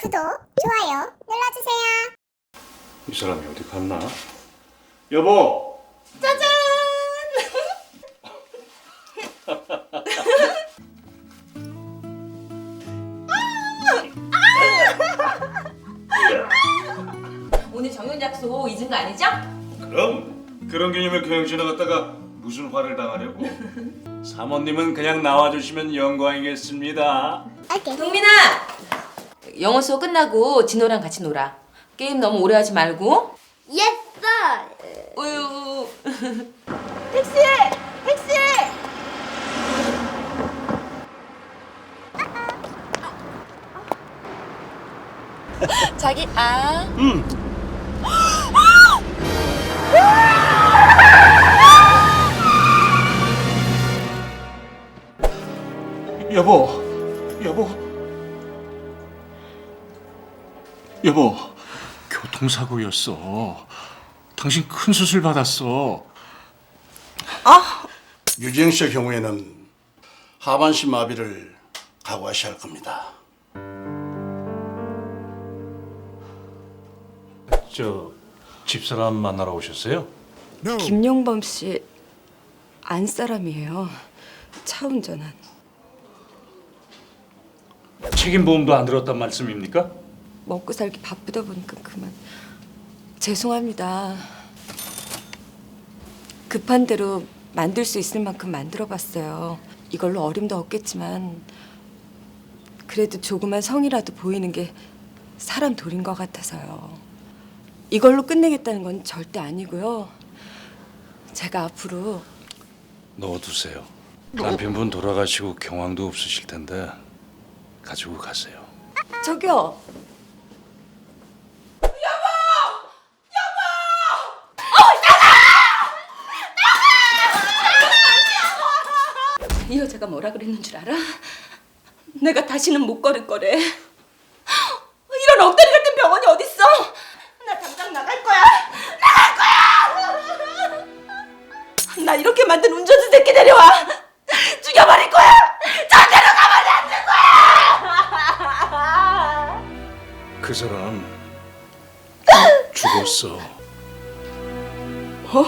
구독, 좋아요 눌러주세요. 이 사람이 어디 갔나? 여보! 짜잔! 오늘 정연 약속 잊은 거 아니죠? 그럼 그런 개념에 그냥 지나갔다가 무슨 화를 당하려고? 사모님은 그냥 나와주시면 영광이겠습니다. 오케이. 동민아! 영어 수업 끝나고 진호랑 같이 놀아. 게임 너무 오래 하지 말고. 예스! 우유. 택시! 택시! 자기 아. 여보, 여보, 여보, 교통사고였어. 당신 큰 수술 받았어. 유지영 씨의 경우에는 하반신 마비를 각오하셔야 할 겁니다. 저 집사람 만나러 오셨어요? 김용범 씨 안사람이에요. 차 운전한. 책임보험도 안 들었단 말씀입니까? 먹고 살기 바쁘다 보니까 그만. 죄송합니다. 급한 대로 만들 수 있을 만큼 만들어 봤어요. 이걸로 어림도 없겠지만 그래도 조그만 성이라도 보이는 게 사람 돌인 것 같아서요. 이걸로 끝내겠다는 건 절대 아니고요. 제가 앞으로 넣어두세요. 남편분 돌아가시고 경황도 없으실 텐데 가지고 가세요. 저기요. 이 여자가 뭐라 그랬는 줄 알아? 내가 다시는 못 걸을 거래. 이런 엉터리 같은 병원이 어딨어? 나 당장 나갈 거야. 나갈 거야. 나 이렇게 만든 운전수 새끼 데려와. 죽여버릴 거야. 절대로 가만히 안 둘 거야. 그 사람 죽었어. 어?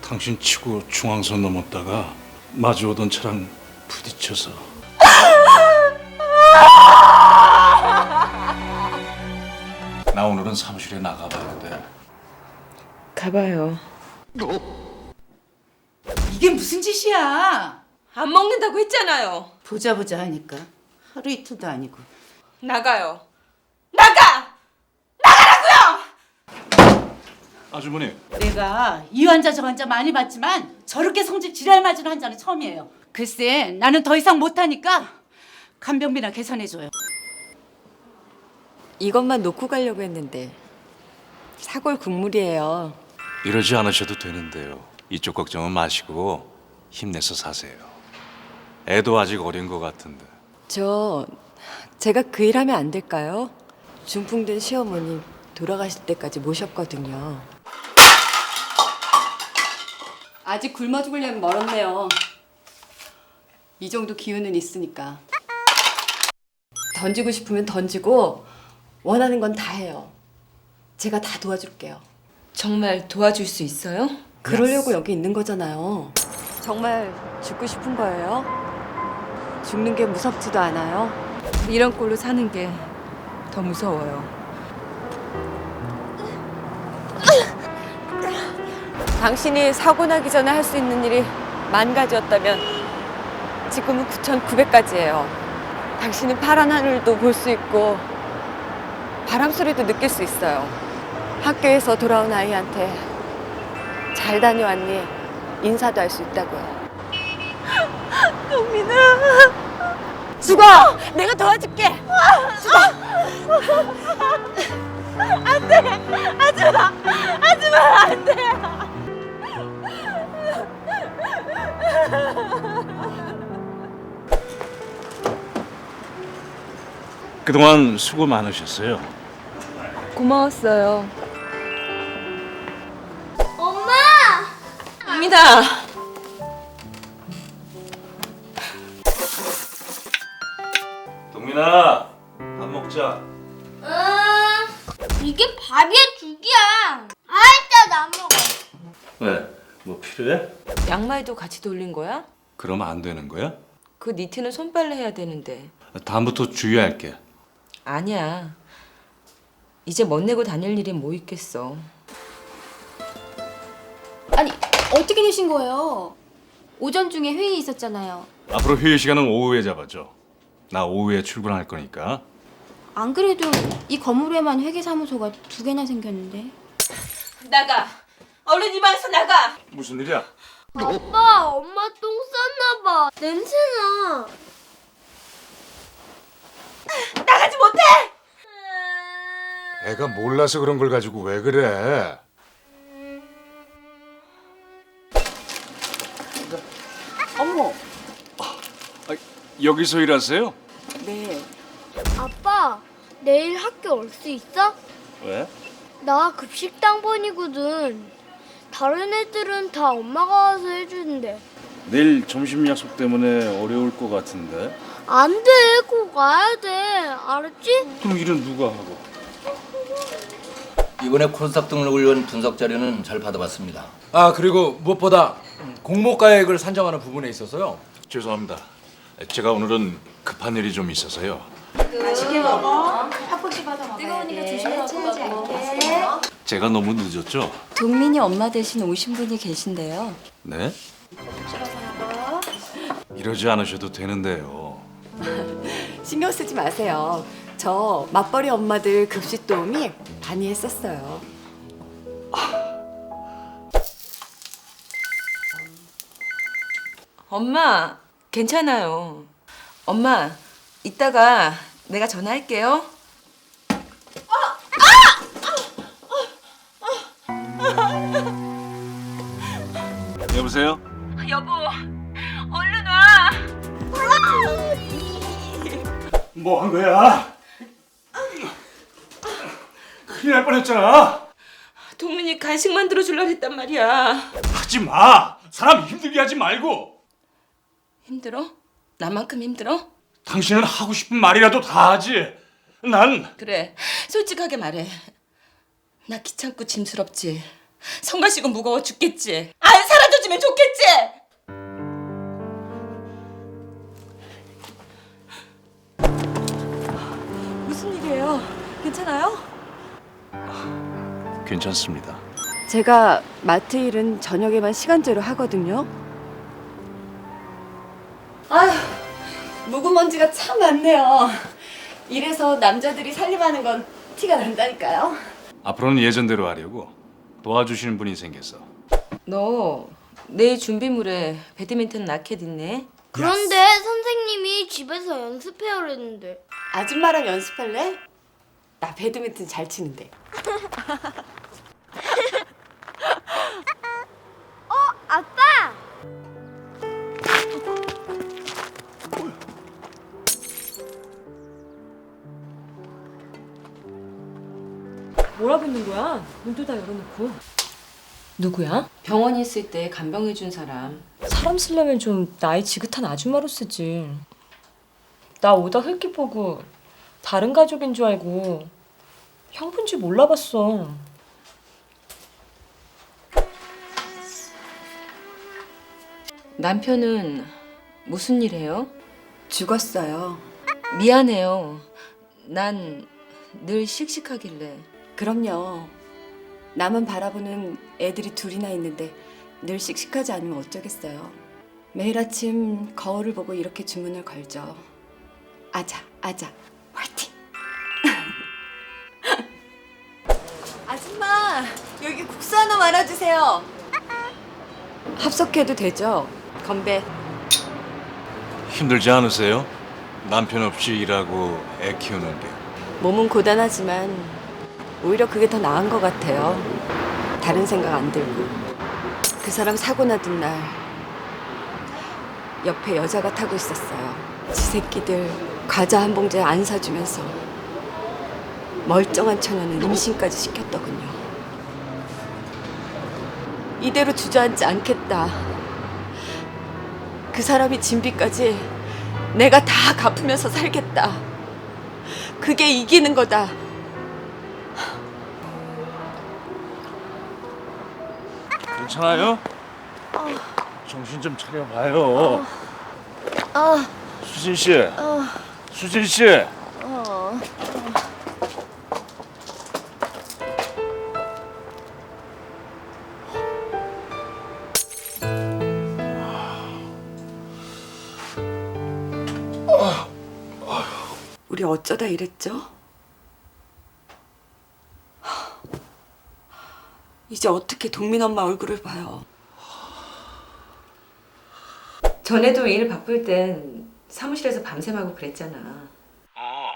당신 치고 중앙선 넘었다가 마주오던 차랑 부딪혀서. 나 오늘은 사무실에 나가봐야 돼. 가봐요. 이게 무슨 짓이야? 안 먹는다고 했잖아요. 보자 보자 하니까 하루 이틀도 아니고 나가요. 나가! 아주머니, 내가 이 환자 저 환자 많이 봤지만 저렇게 성질 지랄 맞은 환자는 처음이에요. 글쎄 나는 더 이상 못하니까 간병비나 계산해줘요. 이것만 놓고 가려고 했는데 사골 국물이에요. 이러지 않으셔도 되는데요. 이쪽 걱정은 마시고 힘내서 사세요. 애도 아직 어린 것 같은데. 저 제가 그 일하면 안 될까요? 중풍된 시어머니 돌아가실 때까지 모셨거든요. 아직 굶어 죽으려면 멀었네요. 이 정도 기운은 있으니까. 던지고 싶으면 던지고 원하는 건 다 해요. 제가 다 도와줄게요. 정말 도와줄 수 있어요? 그러려고 여기 있는 거잖아요. 정말 죽고 싶은 거예요? 죽는 게 무섭지도 않아요? 이런 꼴로 사는 게 더 무서워요. 당신이 사고 나기 전에 할 수 있는 일이 만 가지였다면 지금은 9,900가지예요. 당신은 파란 하늘도 볼 수 있고 바람 소리도 느낄 수 있어요. 학교에서 돌아온 아이한테 잘 다녀왔니? 인사도 할 수 있다고요. 동민아. 죽어! 내가 도와줄게. 죽어. 안 돼. 하지 마. 하지 마. 안 돼. 그동안 수고 많으셨어요. 고마웠어요. 입니다. 동민아, 밥 먹자. 음, 이게 밥이야 죽이야. 아이짜 나 먹어. 왜? 뭐 필요해? 양말도 같이 돌린 거야? 그럼 안 되는 거야? 그 니트는 손빨래 해야 되는데. 다음부터 주의할게. 아니야. 이제 멋내고 다닐 일이 뭐 있겠어. 아니 어떻게 되신 거예요? 오전 중에 회의 있었잖아요. 앞으로 휴일 시간은 오후에 잡아줘. 나 오후에 출근할 거니까. 안 그래도 이 건물에만 회계사무소가 두 개나 생겼는데. 나가. 얼른 이 방에서 나가. 무슨 일이야? 아빠, 엄마 똥 쌌나 봐. 냄새나. 나가지 못해. 애가 몰라서 그런 걸 가지고 왜 그래? 어머, 아, 여기서 일하세요? 네. 아빠, 내일 학교 올 수 있어? 왜? 나 급식당 번이거든. 다른 애들은 다 엄마가 와서 해주는데. 내일 점심 약속 때문에 어려울 것 같은데. 안 돼, 꼭 와야 돼. 알았지? 그럼 일은 누가 하고? 이번에 콘서트 등록을 위한 분석 자료는 잘 받아봤습니다. 아 그리고 무엇보다 공모가액을 산정하는 부분에 있어서요. 죄송합니다. 제가 오늘은 급한 일이 좀 있어서요. 제가 너무 늦었죠? 동민이 엄마 대신 오신 분이 계신데요. 네? 이러지 않으셔도 되는데요. 신경 쓰지 마세요. 저 맞벌이 엄마들 급식 도우미 많이 했었어요. 엄마, 괜찮아요. 엄마, 이따가 내가 전화할게요. 여보세요? 여보, 얼른 와. 뭐 한 거야? 큰일 날 뻔했잖아. 동민이 간식 만들어 줄라 했단 말이야. 하지 마. 사람 힘들게 하지 말고. 힘들어? 나만큼 힘들어? 당신은 하고 싶은 말이라도 다 하지. 난 그래, 솔직하게 말해. 나 귀찮고 짐스럽지. 성가시고 무거워 죽겠지. 안 사라져주면 좋겠지. 무슨 일이에요? 괜찮아요? 괜찮습니다. 제가 마트 일은 저녁에만 시간제로 하거든요. 아휴, 묵은 먼지가 참 많네요. 이래서 남자들이 살림하는 건 티가 난다니까요. 앞으로는 예전대로 하려고 도와주시는 분이 생겨서. 너 내일 준비물에 배드민턴 라켓 있네. 그런데 선생님이 집에서 연습해 오랬는데. 아줌마랑 연습할래? 나 배드민턴 잘 치는데. 뭐라고 있는 거야? 문도 다 열어놓고. 누구야? 병원에 있을 때 간병해준 사람. 사람 쓰려면 좀 나이 지긋한 아줌마로 쓰지. 나 오다 흙기 보고 다른 가족인 줄 알고 형분지 몰라봤어. 남편은 무슨 일 해요? 죽었어요. 미안해요. 난 늘 씩씩하길래. 그럼요. 나만 바라보는 애들이 둘이나 있는데 늘 씩씩하지 않으면 어쩌겠어요. 매일 아침 거울을 보고 이렇게 주문을 걸죠. 아자, 아자, 화이팅! 아줌마, 여기 국수 하나 말아주세요. 합석해도 되죠? 건배. 힘들지 않으세요? 남편 없이 일하고 애 키우는 게. 몸은 고단하지만 오히려 그게 더 나은 것 같아요. 다른 생각 안 들고. 그 사람 사고 나던 날 옆에 여자가 타고 있었어요. 지 새끼들 과자 한 봉지 안 사주면서 멀쩡한 처녀는 임신까지 시켰더군요. 이대로 주저앉지 않겠다. 그 사람이 진비까지 내가 다 갚으면서 살겠다. 그게 이기는 거다. 괜찮아요? 정신 좀 차려봐요. 수진 씨. 수진 씨. 우리 어쩌다 이랬죠? 이제 어떻게 동민 엄마 얼굴을 봐요? 전에도 일 바쁠 땐 사무실에서 밤샘하고 그랬잖아. 어,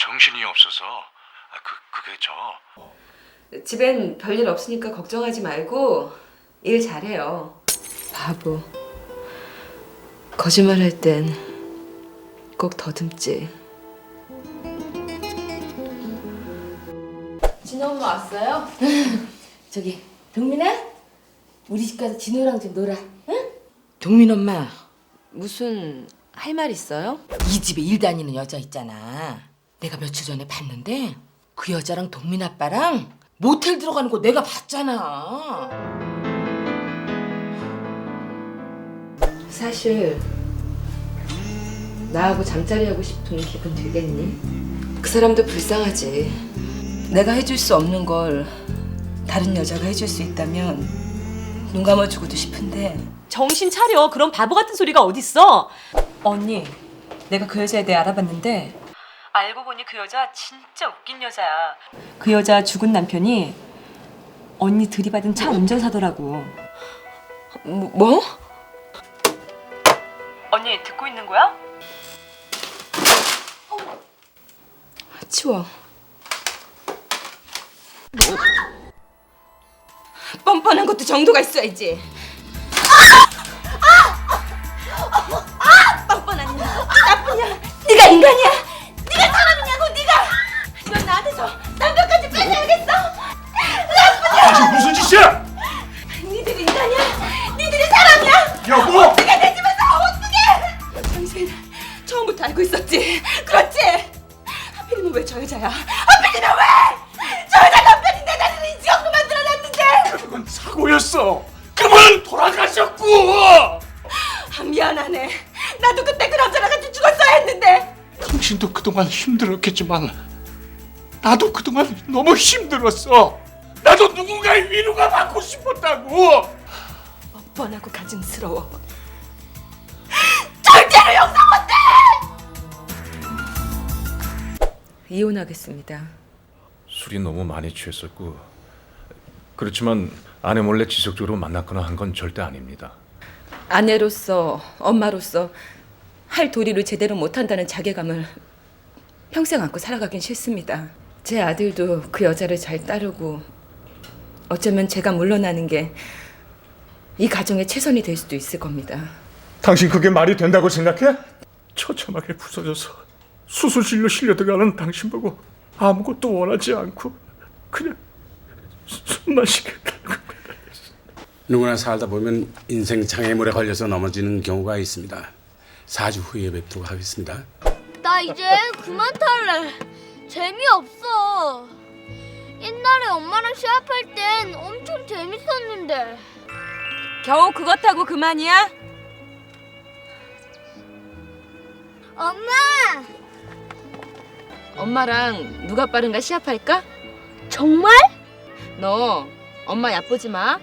정신이 없어서 아, 그 그게 저. 집엔 별일 없으니까 걱정하지 말고 일 잘해요. 바보. 거짓말 할 땐 꼭 더듬지. 진호 엄마 왔어요? 저기 동민아 우리 집 가서 진호랑 좀 놀아 응? 동민 엄마, 무슨 할 말 있어요? 이 집에 일 다니는 여자 있잖아. 내가 며칠 전에 봤는데 그 여자랑 동민 아빠랑 모텔 들어가는 거 내가 봤잖아. 사실 나하고 잠자리 하고 싶은 기분 들겠니? 그 사람도 불쌍하지. 내가 해줄 수 없는 걸 다른 여자가 해줄 수 있다면 눈 감아주고도 싶은데 정신 차려. 그런 바보 같은 소리가 어딨어? 언니, 내가 그 여자에 대해 알아봤는데 알고 보니 그 여자 진짜 웃긴 여자야. 그 여자 죽은 남편이 언니 들이받은 차 운전사더라고. 뭐? 뭐? 언니 듣고 있는 거야? 치워. 뻔뻔한 것도 정도가 있어야지. 뻔뻔한 년, 나쁜 년, 네가 인간이야. 네가 사람이냐고 네가. 이건 나한테서 남편까지 뺏어야겠어. 당신 무슨 짓이야? 니들이 인간이야. 니들이 사람이야. 여보! 어떻게 내 집에서 어떻게? 당신 처음부터 알고 있었지. 그렇지. 하필이면 왜 저 여자야? 하필이면 왜? 당신도 그동안 힘들었겠지만 나도 그동안 너무 힘들었어. 나도 누군가의 위로가 받고 싶었다고. 뻔하고 가증스러워. 절대로 용서 못해. 이혼하겠습니다. 술이 너무 많이 취했었고 그렇지만 아내 몰래 지속적으로 만났거나 한 건 절대 아닙니다. 아내로서 엄마로서 할 도리를 제대로 못한다는 자괴감을 평생 안고 살아가긴 싫습니다. 제 아들도 그 여자를 잘 따르고 어쩌면 제가 물러나는 게 이 가정의 최선이 될 수도 있을 겁니다. 당신 그게 말이 된다고 생각해? 처참하게 부서져서 수술실로 실려 들어가는 당신 보고 아무것도 원하지 않고 그냥 숨만 쉬겠다고. 누구나 살다 보면 인생 장애물에 걸려서 넘어지는 경우가 있습니다. 4주 후에 뵙도록 하겠습니다. 나 이제 그만 탈래. 재미없어. 옛날에 엄마랑 시합할 땐 엄청 재밌었는데. 겨우 그것 하고 그만이야? 엄마! 엄마랑 누가 빠른가 시합할까? 정말? 너 엄마 얕보지 마.